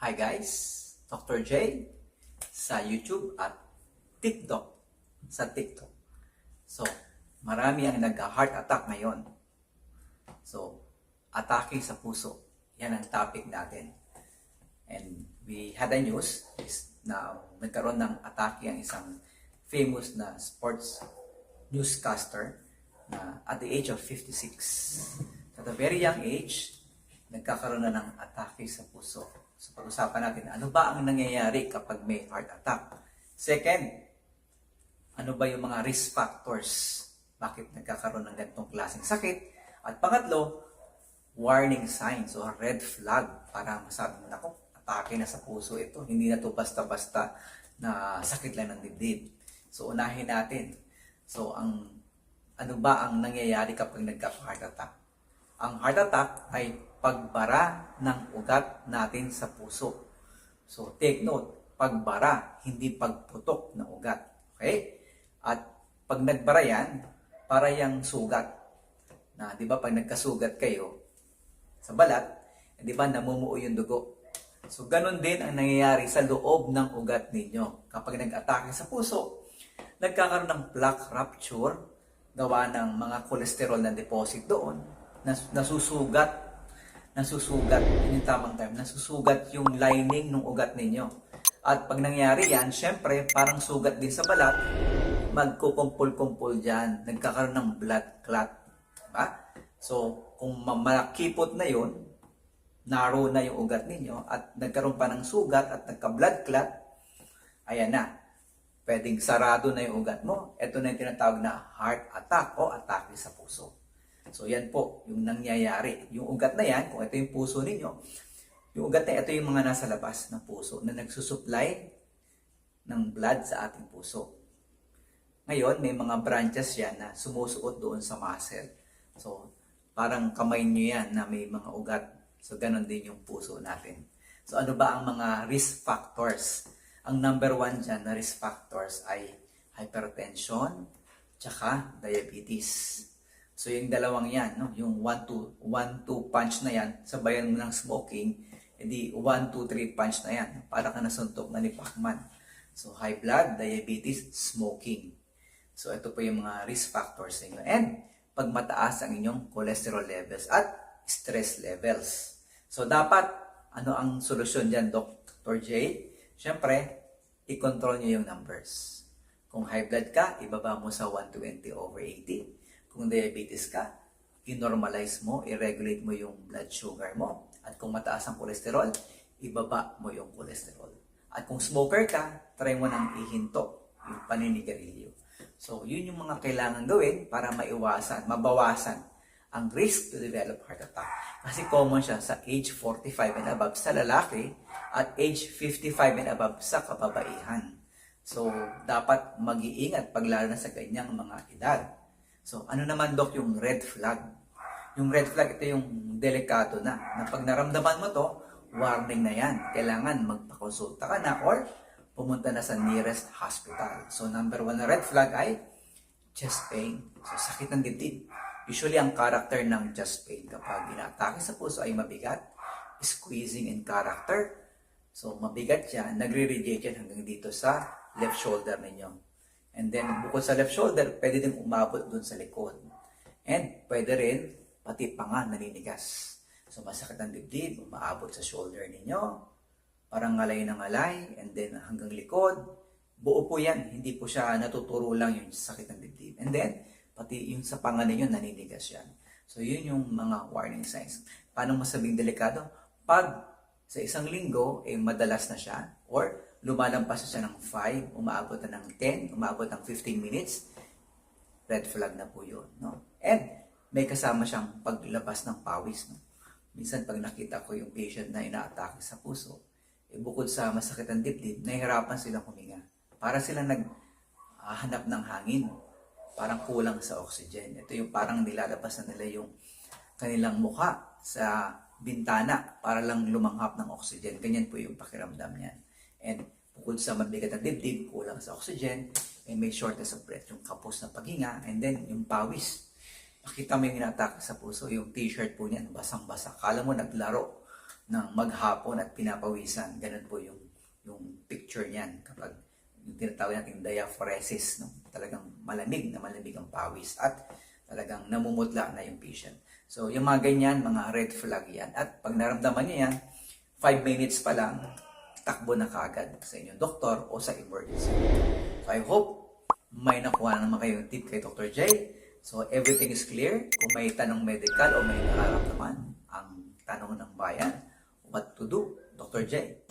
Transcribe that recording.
Hi guys, Dr. J sa YouTube at TikTok sa TikTok. So, marami ang nag-heart attack ngayon. So, atake sa puso. Yan ang topic natin. And we had a news is na nagkaroon ng atake ang isang famous na sports newscaster na at the age of 56. At a very young age, nagkakaroon na ng atake sa puso. So pag-usapan natin, ano ba ang nangyayari kapag may heart attack? Second, ano ba yung mga risk factors? Bakit nagkakaroon ng ganitong klaseng sakit? At pangatlo, warning signs o red flag para masabi mo, nako, atake na sa puso ito. Hindi na to basta-basta na sakit lang ng dibdib. So unahin natin. So ang ano ba ang nangyayari kapag nagka-heart attack? Ang heart attack ay pagbara ng ugat natin sa puso. So take note, pagbara, hindi pagputok ng ugat. Okay? At pag nagbara yan, para yung sugat. Na, di ba, pag nagkasugat kayo sa balat, eh, di ba, namumuo yung dugo. So, ganun din ang nangyayari sa loob ng ugat ninyo. Kapag nag-atake sa puso, nagkakaroon ng plaque rupture, gawa ng mga cholesterol na deposit doon, nas- nasusugat, nasusugat, yun yung tamang term, nasusugat yung lining ng ugat ninyo. At pag nangyari yan, syempre, parang sugat din sa balat, magkukumpul-kumpul dyan, nagkakaroon ng blood clot. Diba? So, kung ma- malakipot na yun, narrow na yung ugat ninyo, at nagkaroon pa ng sugat at nagka-blood clot, ayan na, pwedeng sarado na yung ugat mo. Ito na yung tinatawag na heart attack o atake sa. So yan po yung nangyayari. Yung ugat na yan, kung ito yung puso ninyo, yung ugat na ito yung mga nasa labas ng puso na nagsusupply ng blood sa ating puso. Ngayon, may mga branches yan na sumusuot doon sa muscle. So, parang kamay nyo yan na may mga ugat. So, ganun din yung puso natin. So, ano ba ang mga risk factors? Ang number one dyan na risk factors ay hypertension, tsaka diabetes. So, yung dalawang yan, no? yung 1-2 1-2 punch na yan, sabayan mo ng smoking, edi 1-2-3 punch na yan. Para ka nasuntok na ni Pacman. So, high blood, diabetes, smoking. So, ito po yung mga risk factors sa inyo. And, pag mataas ang inyong cholesterol levels at stress levels. So, dapat, ano ang solusyon dyan, Dr. J? Siyempre, i-control nyo yung numbers. Kung high blood ka, ibaba mo sa 120 over 80. Kung diabetes ka, i-normalize mo, i-regulate mo yung blood sugar mo. At kung mataas ang cholesterol, ibaba mo yung cholesterol. At kung smoker ka, try mo nang ihinto yung paninigarilyo. So, yun yung mga kailangan gawin para maiwasan, mabawasan ang risk to develop heart attack. Kasi common siya sa age 45 and above sa lalaki at age 55 and above sa kababaihan. So, dapat mag-iingat pag lalo na sa ganyang mga edad. So, ano naman, Dok, yung red flag? Yung red flag, ito yung delikado na. Na pag naramdaman mo to, warning na yan. Kailangan magpakonsulta ka na or pumunta na sa nearest hospital. So, number one na red flag ay chest pain. So, sakit ng dibdib. Usually, ang character ng chest pain kapag inaatake sa puso ay mabigat, squeezing in character. So, mabigat siya, nagre-radiate yan hanggang dito sa left shoulder ninyo. And then, bukod sa left shoulder, pwede din umabot dun sa likod. And pwede rin, pati panga naninigas. So, masakit ang dibdib, umaabot sa shoulder ninyo, parang ngalay na ngalay, and then hanggang likod. Buo po yan, hindi po siya natuturo lang yung sakit ng dibdib. And then, pati yung sa panga ninyo, naninigas yan. So, yun yung mga warning signs. Paano masabing delikado? Pag sa isang linggo, eh, madalas na siya, or lumalampas siya ng 5, umaabot na ng 10, umaabot ng 15 minutes, red flag na po yun. No? And may kasama siyang paglabas ng pawis. No? Minsan pag nakita ko yung patient na inaatake sa puso, eh, bukod sa masakit ang dibdib, nahihirapan silang huminga. Para silang naghahanap ng hangin. Parang kulang sa oxygen. Ito yung parang nilalabas na nila yung kanilang mukha sa bintana para lang lumanghap ng oxygen. Ganyan po yung pakiramdam niyan. And bukod sa mabigat ang dibdib, kulang sa oxygen, and may shortness of breath, yung kapos na paghinga, and then yung pawis. Makita mo yung inatake sa puso, yung t-shirt po niyan, basang-basa. Kala mo naglaro ng maghapon at pinapawisan. Ganun po yung, yung picture niyan kapag yung tinatawag natin diaphoresis, no? talagang malamig na malamig ang pawis at talagang namumutla na yung patient. So, yung mga ganyan, mga red flag yan. At pag naramdaman niya yan, 5 minutes pa lang, takbo na kagad sa inyong doktor o sa emergency. So, I hope may nakuha naman kayong tip kay Dr. J. So, everything is clear. Kung may tanong medical o may nararamdaman, ang tanong ng bayan, what to do, Dr. J.